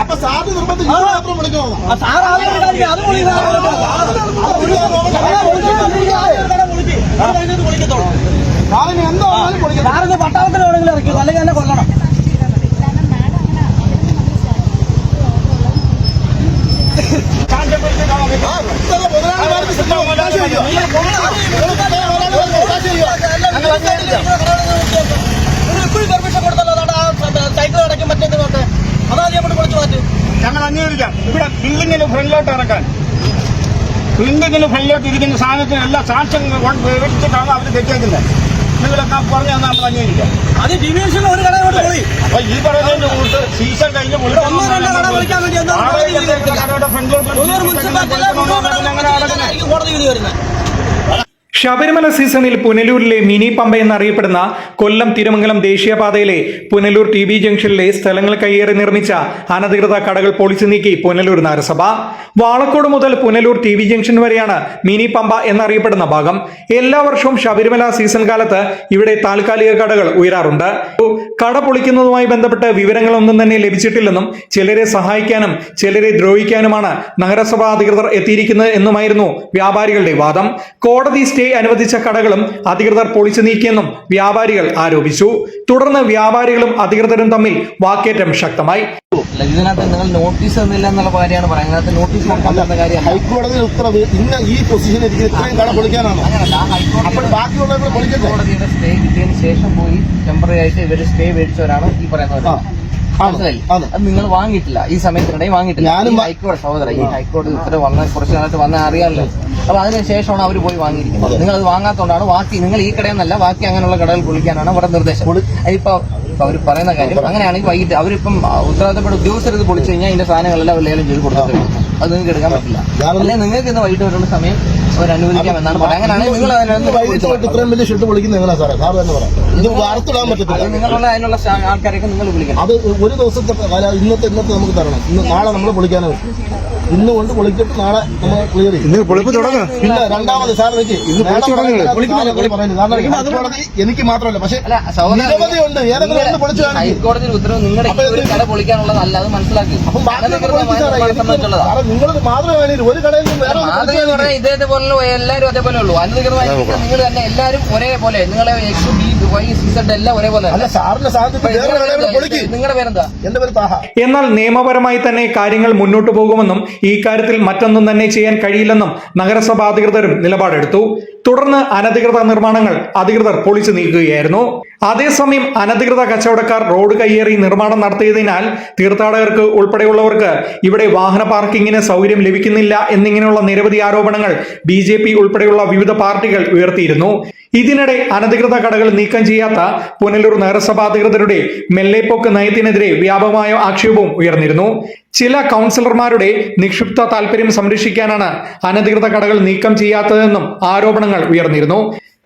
അപ്പൊ സാറിന് നിർബന്ധം മാത്രം വിളിക്കണോ? സാറിന് എന്തോ ആണെങ്കിലും ഇവിടെ ബിൽഡിങ്ങിന് ഫ്രണ്ടിലോട്ട് ഇറക്കാൻ. ബിൽഡിങ്ങിന് ഫ്രണ്ടിലോട്ട് ഇരിക്കുന്ന സാധനത്തിന് എല്ലാ സാക്ഷ്യം മേടിച്ചിട്ടാണ് അവർ തെറ്റിയേക്കുന്നത് നിങ്ങളൊക്കെ പറഞ്ഞു തന്നാൽ നമ്മൾ അംഗീകരിക്കാം അത് ഒരു പോയി അപ്പൊ ഈ പറയുന്നതിന്റെ കൂട്ട് സീസൺ കഴിഞ്ഞ് നടക്കുന്നത് കോടതി വിധി വരുന്നത്. ശബരിമല സീസണിൽ പുനലൂരിലെ മിനി പമ്പ എന്നറിയപ്പെടുന്ന കൊല്ലം തിരുമംഗലം ദേശീയപാതയിലെ പുനലൂർ ടി ബി ജംഗ്ഷനിലെ സ്ഥലങ്ങൾ കയ്യേറി നിർമ്മിച്ച അനധികൃത കടകൾ പൊളിച്ചു നീക്കി പുനലൂർ നഗരസഭ. വാളക്കോട് മുതൽ പുനലൂർ ടി ബി ജംഗ്ഷൻ വരെയാണ് മിനി പമ്പ എന്നറിയപ്പെടുന്ന ഭാഗം. എല്ലാ വർഷവും ശബരിമല സീസൺ കാലത്ത് ഇവിടെ താൽക്കാലിക കടകൾ ഉയരാറുണ്ട്. കട പൊളിക്കുന്നതുമായി ബന്ധപ്പെട്ട് വിവരങ്ങളൊന്നും തന്നെ ലഭിച്ചിട്ടില്ലെന്നും ചിലരെ സഹായിക്കാനും ചിലരെ ദ്രോഹിക്കാനുമാണ് നഗരസഭാ അധികൃതർ എത്തിയിരിക്കുന്നത് എന്നുമായിരുന്നു വ്യാപാരികളുടെ വാദം. കോടതി സ്റ്റേ അനുവദിച്ച കടകളും അധികൃതർ പൊളിച്ചു നീക്കിയെന്നും വ്യാപാരികൾ ആരോപിച്ചു. തുടർന്ന് വ്യാപാരികളും അധികൃതരും തമ്മിൽ വാക്കേറ്റം ശക്തമായി. ഇതിനകത്ത് നിങ്ങൾ നോട്ടീസ് തന്നില്ല എന്നുള്ള കാര്യമാണ് പറയുന്നത്. അതിനകത്ത് നോട്ടീസ് കാര്യമല്ല ഹൈക്കോടതി ഉത്തരവ് ഇന്ന് ഈ പൊസിഷൻ ഇരിക്കുന്ന ഇത്രയും കട പൊളിക്കാനാണ്? അപ്പോൾ ബാക്കിയുള്ളവർ പൊളിക്കട്ടെ? കോടതിയുടെ സ്റ്റേ കിട്ടിയതിന് ശേഷം പോയി ടെമ്പററി ആയിട്ട് ഇവർ സ്റ്റേ മേടിച്ചവരാണ് ഈ പറയുന്നത്. മനസ്സിലായി? അത് നിങ്ങൾ വാങ്ങിയിട്ടില്ല. ഈ സമയത്തിനിടയിൽ വാങ്ങിയിട്ടില്ല. ഞാനും ഹൈക്കോടതി സഹോദര ഈ ഹൈക്കോടതി ഉത്തരവ് വന്ന കുറച്ച് നാളായിട്ട് വന്ന അറിയാമല്ലോ അപ്പൊ അതിനുശേഷമാണ് അവർ പോയി വാങ്ങിയിരിക്കുന്നത്. നിങ്ങൾ അത് വാങ്ങാത്തതുകൊണ്ടാണ് ബാക്കി നിങ്ങൾ ഈ കടയെന്നല്ല ബാക്കി അങ്ങനെയുള്ള കടകൾ പൊളിക്കാനാണ് അവിടെ നിർദ്ദേശം. അതിപ്പോ ഇപ്പൊ അവർ പറയുന്ന കാര്യം അങ്ങനെയാണെങ്കിൽ വൈകിട്ട് അവരിപ്പം ഉത്തരവാദിത്തപ്പെട്ട ഉദ്യോഗസ്ഥർ ഇത് പൊളിച്ചു കഴിഞ്ഞാൽ ഇതിന്റെ സാധനങ്ങളെല്ലാം അവർ ലേലം ചെയ്ത് കൊടുത്തിട്ട് അത് നിങ്ങൾക്ക് എടുക്കാൻ പറ്റില്ല. അല്ലെങ്കിൽ നിങ്ങൾക്ക് ഇന്ന് വൈകിട്ട് വരേണ്ട സമയം എന്നാണ് പറയുന്നത് അങ്ങനെയാണെങ്കിൽ നിങ്ങൾ അതിനകത്ത് ഇത്രയും വലിയ ഷെഡ് വിളിക്കുന്നത് എങ്ങനെയാ സാറേ? സാറ് തന്നെ പറയാം ഇത് വാർത്തിടാൻ പറ്റത്തില്ല. നിങ്ങളുടെ അതിനുള്ള ആൾക്കാരെയൊക്കെ നിങ്ങൾ വിളിക്കണം. അത് ഒരു ദിവസത്തെ ഇന്നത്തെ ഇന്നത്തെ നമുക്ക് തരണം. ഇന്ന് നാളെ നമ്മൾ വിളിക്കാനോ ഇന്ന് കൊണ്ട് പൊളിച്ചിട്ട് നാളെ നമ്മൾ ക്ലിയർ ചെയ്യും. പിന്നെ രണ്ടാമത് സാർ ഹൈക്കോടതി എനിക്ക് മാത്രമല്ല പക്ഷേ അല്ല സഹോദരൻ നിരവധിയുണ്ട് ഏതെങ്കിലും ഒന്ന് പൊളിച്ചു കാണിക്കും. ഹൈക്കോടതി ഉത്തരവ് നിങ്ങളുടെ ഒരു കട പൊളിക്കാനുള്ളതല്ല അത് മനസ്സിലാക്കി. നിങ്ങളത് മാത്രമേ ഒരു കടയിൽ നിന്ന് വേറെ ഒന്ന് കാണിക്കും. എല്ലാവരും അതേപോലെ ഉള്ളൂ. അനധികൃതമായി നിങ്ങൾ തന്നെ എല്ലാവരും ഒരേപോലെ. നിങ്ങളെ X B Y C Z എല്ലാം ഒരേപോലെ അല്ല? സാറിന്റെ സാധ്യത വേറെ കടയിൽ പൊളിക്ക് നിങ്ങളുടെ പേരെന്താ? എന്റെ പേര് താഹ എന്നാൽ നിയമപരമായി തന്നെ കാര്യങ്ങൾ മുന്നോട്ടു പോകുമെന്നും ഈ കാര്യത്തിൽ മറ്റൊന്നും തന്നെ ചെയ്യാൻ കഴിയില്ലെന്നും നഗരസഭാ അധികൃതരും നിലപാടെടുത്തു. തുടർന്ന് അനധികൃത നിർമ്മാണങ്ങൾ അധികൃതർ പൊളിച്ചു നീക്കുകയായിരുന്നു. അതേസമയം അനധികൃത കച്ചവടക്കാർ റോഡ് കയ്യേറി നിർമ്മാണം നടത്തിയതിനാൽ തീർത്ഥാടകർക്ക് ഉൾപ്പെടെയുള്ളവർക്ക് ഇവിടെ വാഹന പാർക്കിങ്ങിന് സൗകര്യം ലഭിക്കുന്നില്ല എന്നിങ്ങനെയുള്ള നിരവധി ആരോപണങ്ങൾ ബി ഉൾപ്പെടെയുള്ള വിവിധ പാർട്ടികൾ ഉയർത്തിയിരുന്നു. ഇതിനിടെ അനധികൃത കടകൾ നീക്കം ചെയ്യാത്ത പുനലൂർ നഗരസഭാ അധികൃതരുടെ മെല്ലെപ്പോക്ക് നയത്തിനെതിരെ വ്യാപകമായ ആക്ഷേപവും ഉയർന്നിരുന്നു. ചില കൗൺസിലർമാരുടെ നിക്ഷിപ്ത താൽപര്യം സംരക്ഷിക്കാനാണ് അനധികൃത കടകൾ നീക്കം ചെയ്യാത്തതെന്നും ആരോപണങ്ങൾ ഉയർന്നിരുന്നു.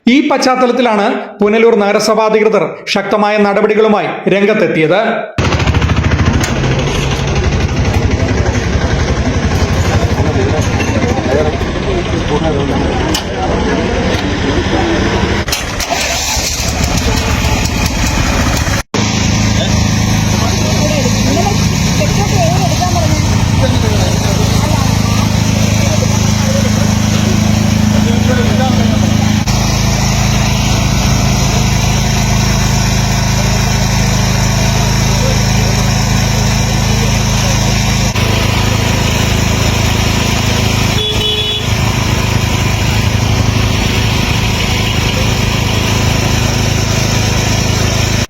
ഈ പശ്ചാത്തലത്തിലാണ് പുനലൂർ നഗരസഭാ അധികൃതർ ശക്തമായ നടപടികളുമായി രംഗത്തെത്തിയത്.